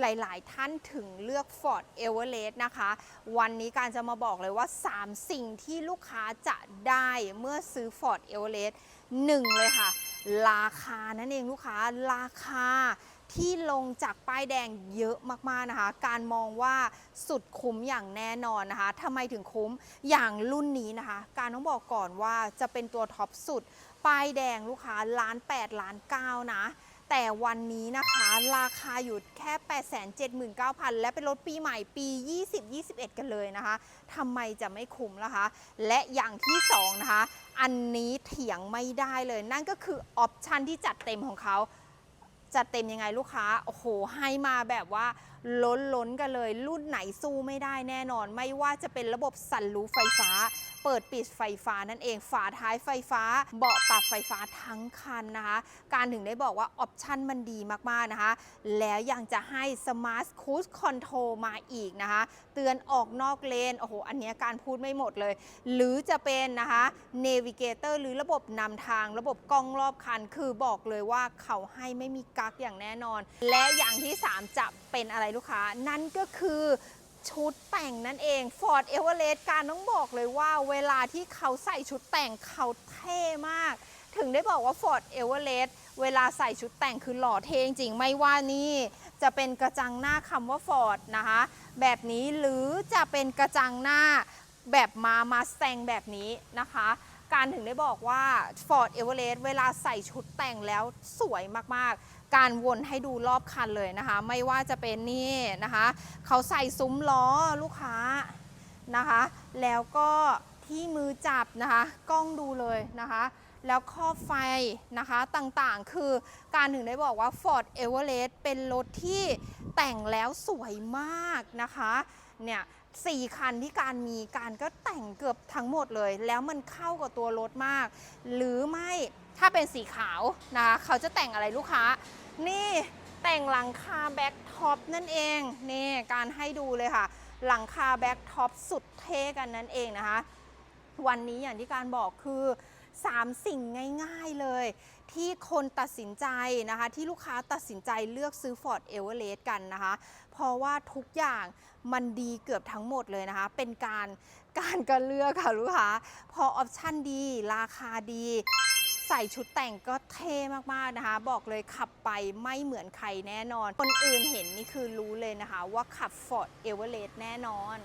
หลาย ๆ ท่านถึงเลือก Ford Everest นะคะ วันนี้การจะมาบอกเลยว่า 3 สิ่งที่ลูกค้าจะได้เมื่อซื้อ Ford Everest หนึ่งเลยค่ะ ราคานั่นเองลูกค้าราคาที่ลงจากป้ายแดงเยอะมาก ๆ นะคะ การมองว่าสุดคุ้มอย่างแน่นอนนะคะทำไมถึงคุ้มอย่างรุ่นนี้นะคะ การต้องบอกก่อนว่าจะเป็นตัวท็อปสุด ป้ายแดงลูกค้าล้าน8ล้าน9นะ แต่วันนี้นะคะราคาอยู่แค่ 879,000 และเป็นรถปีใหม่ปี 2021 กันเลยนะคะทำไมจะไม่คุ้มล่ะคะ และอย่างที่2นะคะ อันนี้เถียงไม่ได้เลย นั่นก็คือออปชันที่จัดเต็มของเขาจัดเต็มยังไงลูกค้า โอ้โห ให้มาแบบว่าล้นล้นกันเลย รุ่นไหนสู้ไม่ได้แน่นอน ไม่ว่าจะเป็นระบบสั่นรูฟไฟฟ้าเปิดปิดไฟฟ้านั่นเอง ฝาท้ายไฟฟ้า เบาะปรับไฟฟ้าทั้งคันนะคะ การถึงได้บอกว่าออปชันมันดีมากๆนะคะ แล้วยังจะให้ Smart Cruise Control มาอีกนะคะ เตือนออกนอกเลน โอ้โห อันนี้การพูดไม่หมดเลย หรือจะเป็นนะคะ Navigator หรือระบบนำทาง ระบบกล้องรอบคัน คือบอกเลยว่าเขาให้ไม่มีกักอย่างแน่นอน และอย่างที่ 3 จะเป็นอะไรลูกค้า นั่นก็คือ ชุดแต่งนั่นเอง Ford Everest การต้องบอกเลยว่าเวลาที่เขาใส่ชุดแต่งเขาเท่มาก ถึงได้บอกว่า Ford Everest เวลาใส่ชุดแต่งคือหล่อเท่จริงไม่ว่านี่จะเป็นกระจังหน้าคำว่า Ford นะคะ แบบนี้หรือจะเป็นกระจังหน้าแบบมามาแซงแบบนี้นะคะ การถึงได้บอกว่า Ford Everest เวลาใส่ชุดแต่งแล้วสวยมากๆ การวนให้ดูรอบคันเลยนะคะ ไม่ว่าจะเป็นนี่นะคะ เขาใส่ซุ้มล้อลูกค้านะคะ แล้วก็ที่มือจับนะคะ กล้องดูเลยนะคะ แล้วข้อบไฟนะคะต่างๆ คือการถึงได้บอกว่า Ford Everest เป็นรถที่แต่งแล้วสวยมากนะคะเนี่ย สี่คันที่การมีการก็แต่งเกือบทั้งหมดเลย แล้วมันเข้ากับตัวรถมาก หรือไม่ถ้าเป็นสีขาวนะคะเขาจะแต่งอะไรลูกค้า นี่แต่งหลังคาแบ็กท็อปนั่นเองนี่การให้ดูเลยค่ะ หลังคาแบ็กท็อปสุดเท่กันนั่นเองนะคะ วันนี้อย่างที่การบอกคือ 3 สิ่งง่ายๆเลย ที่คนตัดสินใจนะคะ ที่ลูกค้าตัดสินใจเลือกซื้อ Ford Everest กันนะคะ เพราะว่าทุกอย่างมันดีเกือบทั้งหมดเลยนะคะ เป็นการการก็เลือกค่ะลูกค้า พอออปชั่นดี ราคาดีใส่ชุดแต่งก็เท่มากๆนะคะ บอกเลยขับไปไม่เหมือนใครแน่นอน คนอื่นเห็นนี่คือรู้เลยนะคะ ว่าขับ Ford Everest แน่นอน